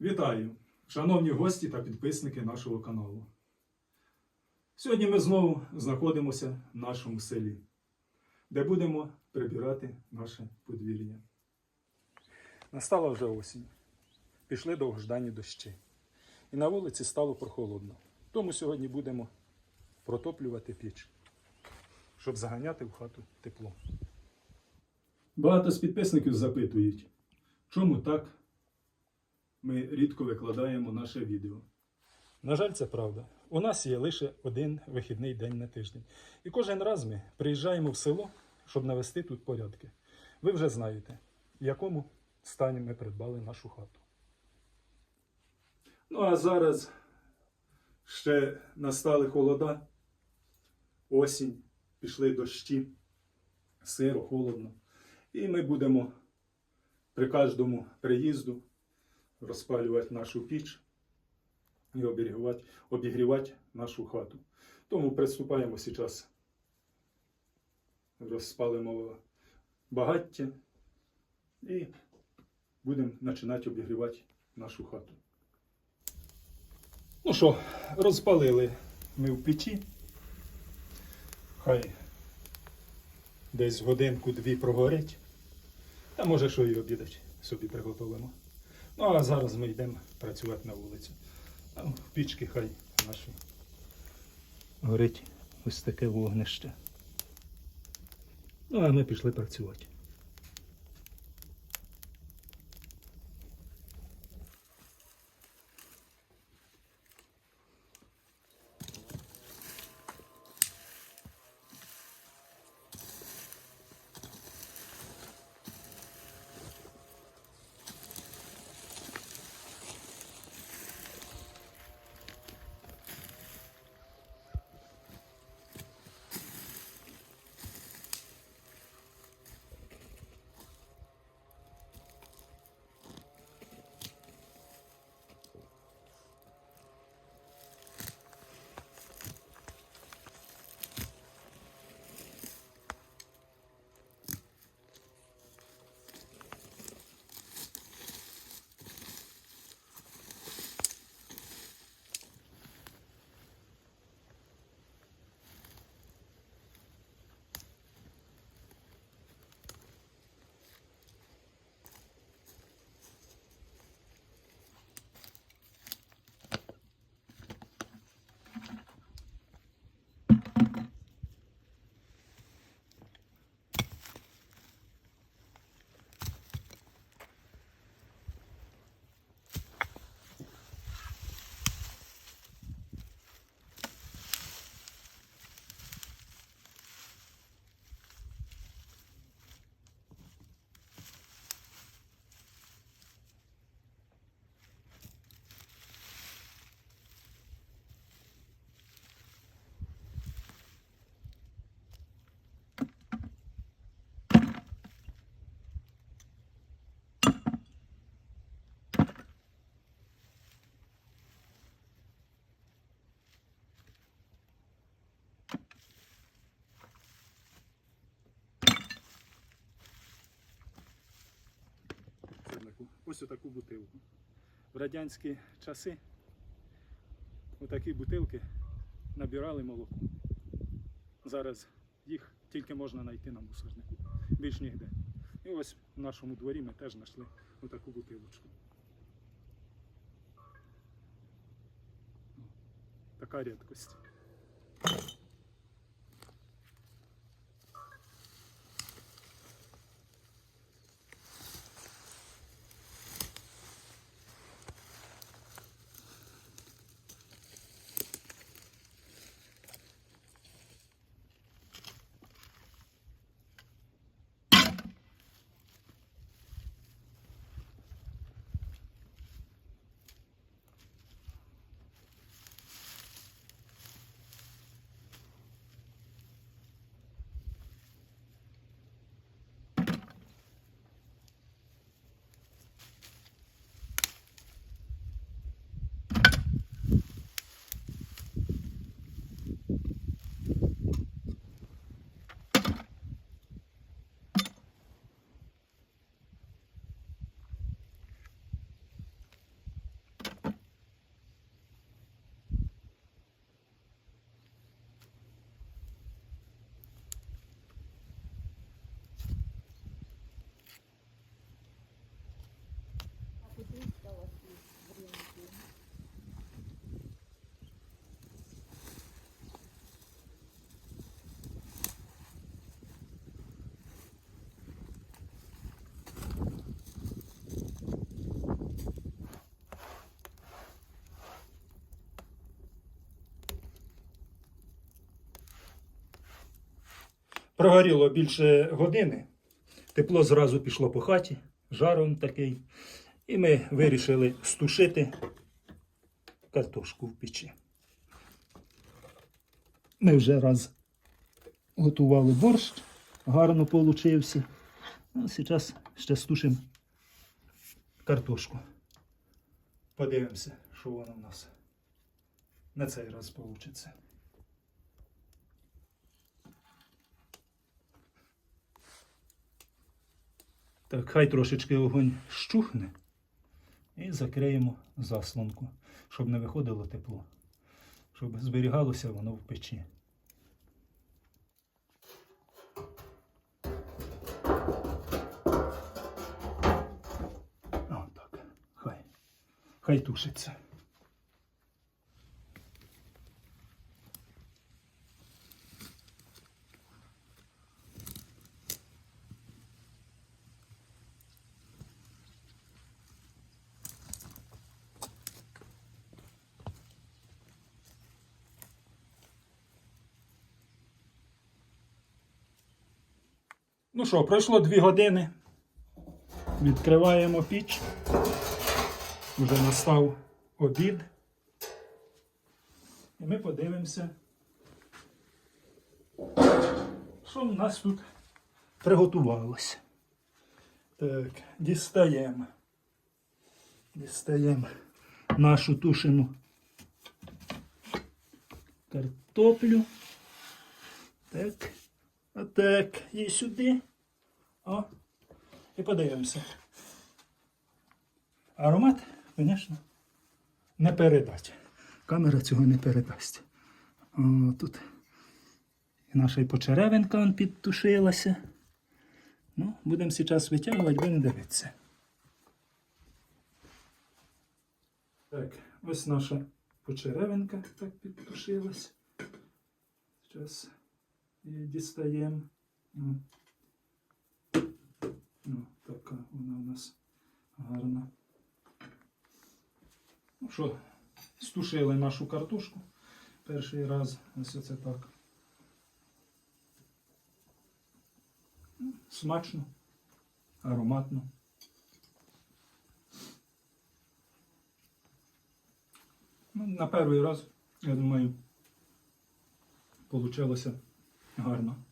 Вітаю, шановні гості та підписники нашого каналу. Сьогодні ми знову знаходимося в нашому селі, де будемо прибирати наше подвір'я. Настала вже осінь. Пішли довгождані дощі. І на вулиці стало прохолодно. Тому сьогодні будемо протоплювати піч, щоб заганяти в хату тепло. Багато з підписників запитують, чому так ми рідко викладаємо наше відео. На жаль, це правда. У нас є лише один вихідний день на тиждень. І кожен раз ми приїжджаємо в село, щоб навести тут порядки. Ви вже знаєте, в якому стані ми придбали нашу хату. Ну а зараз ще настали холода, осінь, пішли дощі, сиро, холодно. І ми будемо при кожному приїзду розпалювати нашу піч і обігрівати, обігрівати нашу хату. Тому приступаємо зараз. Розпалимо багаття і будемо починати обігрівати нашу хату. Ну що, розпалили ми в печі. Хай десь годинку-дві прогорить. Та може що і обідать собі приготовимо. Ну а зараз ми йдемо працювати на вулицю. В пічки хай наші. Горить ось таке вогнище. Ну, а ми пішли працювати. Ось отаку бутилку. В радянські часи отакі бутилки набирали молоко. Зараз їх тільки можна знайти на мусорнику. Більш ніде. І ось в нашому дворі ми теж знайшли отаку бутилочку. Така рідкость. Прогоріло більше години. Тепло зразу пішло по хаті, жаром такий. І ми вирішили стушити картошку в печі. Ми вже раз готували борщ, гарно получився. А зараз ще стушимо картошку. Подивимося, що воно в нас на цей раз вийде. Так, хай трошечки огонь щухне і закриємо заслонку, щоб не виходило тепло, щоб зберігалося воно в печі. О, так. Хай. Хай тушиться. Ну що, пройшло дві години. Відкриваємо піч. Вже настав обід. І ми подивимося, що в нас тут приготувалося. Так, дістаємо. Дістаємо нашу тушену картоплю. Так. Отак. І сюди. О. І подивимося. Аромат, звісно, не передать. Камера цього не передасть. О, тут і наша почеревинка он підтушилася. Ну, будемо зараз витягувати, будемо дивитися. Так, ось наша почеревинка так підтушилась. Зараз дістаємо. Ну, така вона у нас гарна. Ну що, стушили нашу картошку перший раз. Ось оце так. Смачно, ароматно. Ну, на перший раз, я думаю, получилося гарно.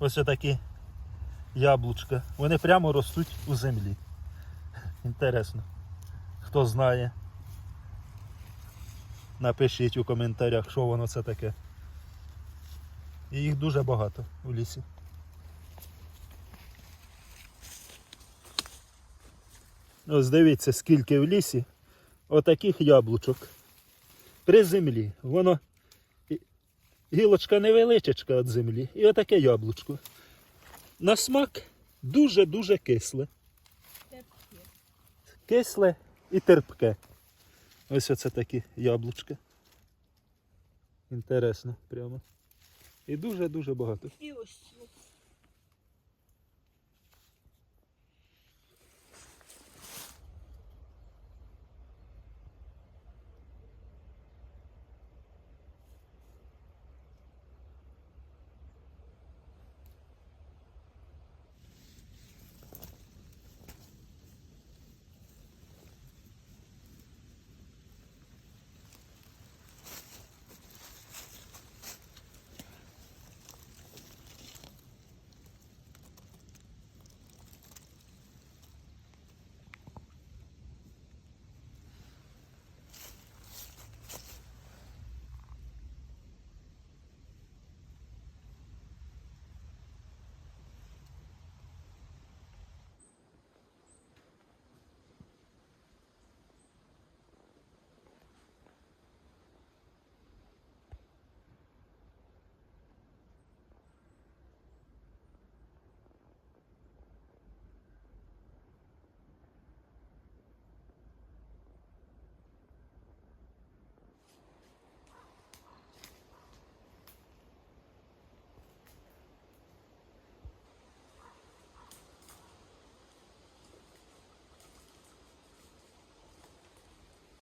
Ось такі яблучка. Вони прямо ростуть у землі. Інтересно. Хто знає. Напишіть у коментарях, що воно це таке. І їх дуже багато у лісі. Ось дивіться, скільки в лісі отаких яблучок. При землі. Воно гілочка невеличечка від землі. І отаке яблучко. На смак дуже-дуже кисле. Кисле і терпке. Ось оце такі яблучка. Інтересно прямо. І дуже-дуже багато. І ось